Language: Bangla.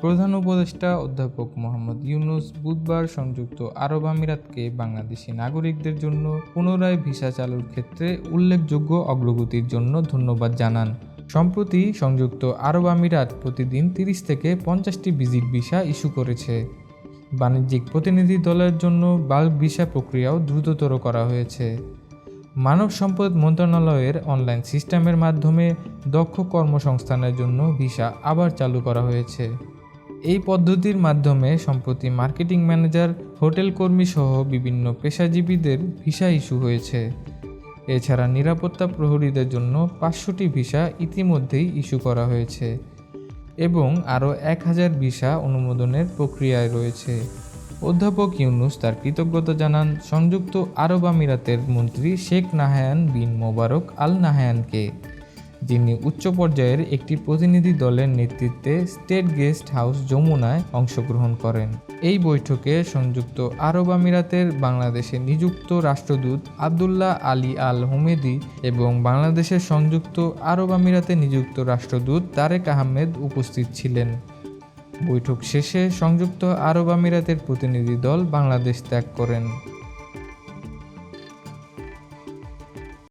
প্রধান উপদেষ্টা অধ্যাপক মোহাম্মদ ইউনুস বুধবার সংযুক্ত আরব আমিরাতকে বাংলাদেশি নাগরিকদের জন্য পুনরায় ভিসা চালুর ক্ষেত্রে উল্লেখযোগ্য অগ্রগতির জন্য ধন্যবাদ জানান। সম্প্রতি সংযুক্ত আরব আমিরাত প্রতিদিন তিরিশ থেকে পঞ্চাশটি ভিজিট ভিসা ইস্যু করেছে। বাণিজ্যিক প্রতিনিধি দলের জন্য বাল্ক ভিসা প্রক্রিয়াও দ্রুততর করা হয়েছে। মানব সম্পদ মন্ত্রণালয়ের অনলাইন সিস্টেমের মাধ্যমে দক্ষ কর্মসংস্থানের জন্য ভিসা আবার চালু করা হয়েছে। এই পদ্ধতির মাধ্যমে সম্প্রতি মার্কেটিং ম্যানেজার, হোটেল কর্মী সহ বিভিন্ন পেশাজীবীদের ভিসা ইস্যু হয়েছে। এছাড়া নিরাপত্তা প্রহরীদের জন্য পাঁচশোটি ভিসা ইতিমধ্যেই ইস্যু করা হয়েছে এবং আরও এক হাজার ভিসা অনুমোদনের প্রক্রিয়ায় রয়েছে। অধ্যাপক ইউনুস তার কৃতজ্ঞতা জানান সংযুক্ত আরব আমিরাতের মন্ত্রী শেখ নাহায়ান বিন মোবারক আল নাহায়ানকে, যিনি উচ্চ পর্যায়ের একটি প্রতিনিধি দলের নেতৃত্বে স্টেট গেস্ট হাউস যমুনায় অংশগ্রহণ করেন। এই বৈঠকে সংযুক্ত আরব আমিরাতের বাংলাদেশে নিযুক্ত রাষ্ট্রদূত আবদুল্লাহ আলী আল হুমেদি এবং বাংলাদেশের সংযুক্ত আরব আমিরাতে নিযুক্ত রাষ্ট্রদূত তারেক আহমেদ উপস্থিত ছিলেন। বৈঠক শেষে সংযুক্ত আরব আমিরাতের প্রতিনিধি দল বাংলাদেশ ত্যাগ করেন।